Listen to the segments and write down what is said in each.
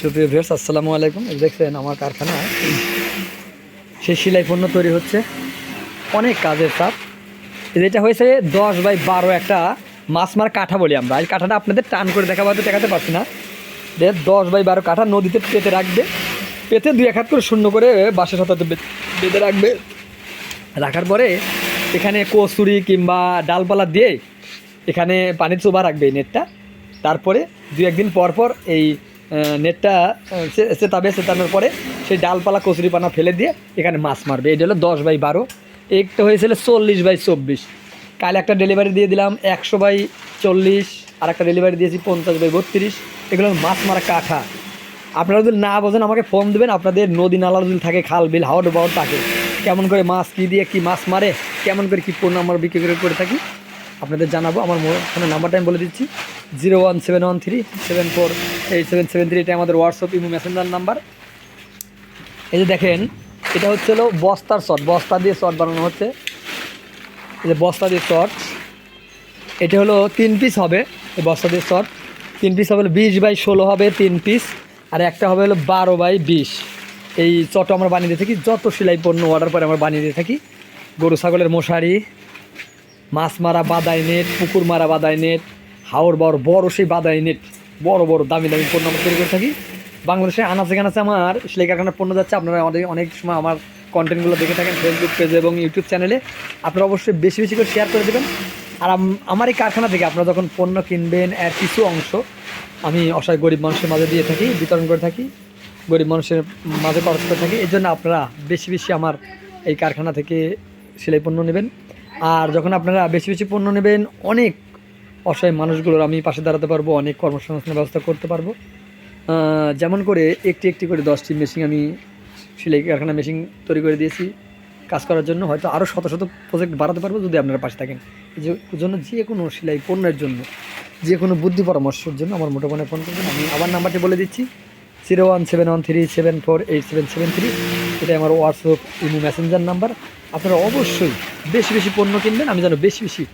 সুপ্রিয় ভিউয়ার্স, আসসালামু আলাইকুম। দেখছেন আমার কারখানায় সেই সেলাই পণ্য তৈরি হচ্ছে। অনেক কাজের চাপ। যেটা হয়েছে দশ বাই বারো একটা মাছ মারা কাঠা বলি আমরা। এই কাঠাটা আপনাদের টান করে দেখাবো, হয়তো দেখাতে পারছি না। যে দশ বাই বারো কাঠা নদীতে পেতে রাখবে। পেতে দুই এক হাত করে শূন্য করে বাসের সাথে বেঁধে রাখবে। রাখার পরে এখানে কচুরি কিংবা ডালপালা দিয়ে এখানে পানির চোবা রাখবে এই নেটটা। তারপরে দু একদিন পর পর এই নেটটা চেতাবে চেতানোর পরে সেই ডালপালা কচুরি পানা ফেলে দিয়ে এখানে মাছ মারবে। এটা হলো দশ বাই বারো। একটা হয়েছিল চল্লিশ বাই চব্বিশ। কাল একটা ডেলিভারি দিয়ে দিলাম একশো বাই চল্লিশ, আর একটা ডেলিভারি দিয়েছি পঞ্চাশ বাই বত্রিশ। এগুলো মাছ মারা কাঠা। আপনারা যদি না বোঝেন, আমাকে ফোন দেবেন, আপনাদের নদী নালা যদি থাকে, খাল, বিল হাওড় বাওড় থাকে, কেমন করে মাছ কী দিয়ে কি মাছ মারে, কেমন করে কী পণ্য আমরা বিক্রি করে করে থাকি আপনাদের জানাব। আমার ফোনের নাম্বারটা আমি বলে দিচ্ছি। Zero one seven one three seven four eight seven seven three, এটা আমাদের হোয়াটসঅ্যাপ ইমো মেসেঞ্জার নাম্বার। এই যে দেখেন, এটা হচ্ছে হলো বস্তার শট। বস্তা দিয়ে শট বানানো হচ্ছে। এই যে বস্তা দিয়ে শট। এটা হলো তিন পিস হবে এই বস্তা দিয়ে শট। তিন পিস হবে বিশ বাই ষোলো হবে তিন পিস আর একটা হবে হলো বারো বাই বিশ। এই চট আমরা বানিয়ে দিয়ে থাকি। যত সেলাই পণ্য অর্ডার করে আমরা বানিয়ে দিয়ে থাকি। গরু, ছাগলের মশারি মাছ মারা বাদাই নেট, পুকুর মারা বাদাই নেট হাওড় বড় বড় সেই বাদাই নেট, বড় বড় দামি দামি পণ্য আমরা তৈরি করে থাকি। বাংলাদেশে আনাচে কানাচে আমার সেলাই কারখানার পণ্য যাচ্ছে, আপনারা আমাদের অনেক সময় আমার কন্টেন্টগুলো দেখে থাকেন ফেসবুক পেজে এবং ইউটিউব চ্যানেলে আপনারা অবশ্যই বেশি বেশি করে শেয়ার করে দেবেন। আর আমার এই কারখানা থেকে আপনারা যখন পণ্য কিনবেন, এর কিছু অংশ আমি অসহায় গরিব মানুষের মাঝে দিয়ে থাকি, বিতরণ করে থাকি, গরিব মানুষের মাঝে খরচ করে থাকি। এই জন্য আপনারা বেশি বেশি আমার এই কারখানা থেকে সেলাই পণ্য নেবেন। আর যখন আপনারা বেশি বেশি পণ্য নেবেন, অনেক অসহায় মানুষগুলোর আমি পাশে দাঁড়াতে পারব, অনেক কর্মসংস্থানের ব্যবস্থা করতে পারব। যেমন করে একটি একটি করে দশটি মেশিন আমি সেলাই কারখানা মেশিন তৈরি করে দিয়েছি। কাজ করার জন্য হয়তো আরও শত শত প্রজেক্ট বাড়াতে পারব যদি আপনারা পাশে থাকেন। যে জন্য যে কোনো সেলাই পণ্যের জন্য, যে কোনো বুদ্ধি পরামর্শের জন্য আমার মোটামুটি ফোন করবেন। আমি আবার নাম্বারটি বলে দিচ্ছি। Zero one seven one three seven four eight seven seven three. এটা আমার হোয়াটসঅ্যাপ ইমো মেসেঞ্জার নাম্বার আপনারা অবশ্যই বেশি বেশি পণ্য কিনবেন, আমি যেন বেশি বেশি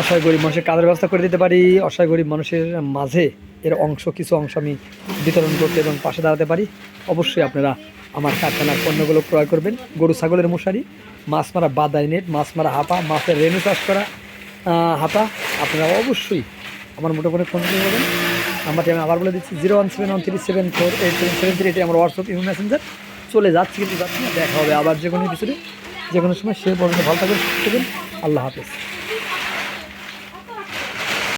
অসহায় গরিব মানুষের কাজের ব্যবস্থা করে দিতে পারি, অসহায় গরিব মানুষের মাঝে এর অংশ, কিছু অংশ আমি বিতরণ করতে এবং পাশে দাঁড়াতে পারি। অবশ্যই আপনারা আমার কারখানার পণ্যগুলো ক্রয় করবেন। গরু, ছাগলের মশারি, মাছ মারা বাদাই নেট, মাছ মারা হাপা, মাছের রেনু চাষ করা হাতা আপনারা অবশ্যই আমার মোটামুটি ফোন করে দেবেন নাম্বারটি আমি আবার বলে দিচ্ছি zero one seven one three seven four eight seven seven three এটি আমার হোয়াটসঅ্যাপ ইউ মেসেঞ্জার চলে যাচ্ছি কিন্তু যাচ্ছি না, দেখা হবে আবার যে কোনো কিছুতে যে কোনো সময় সে পর্যন্ত ভালো থাকবেন, সুস্থ আল্লাহ হাফেজ।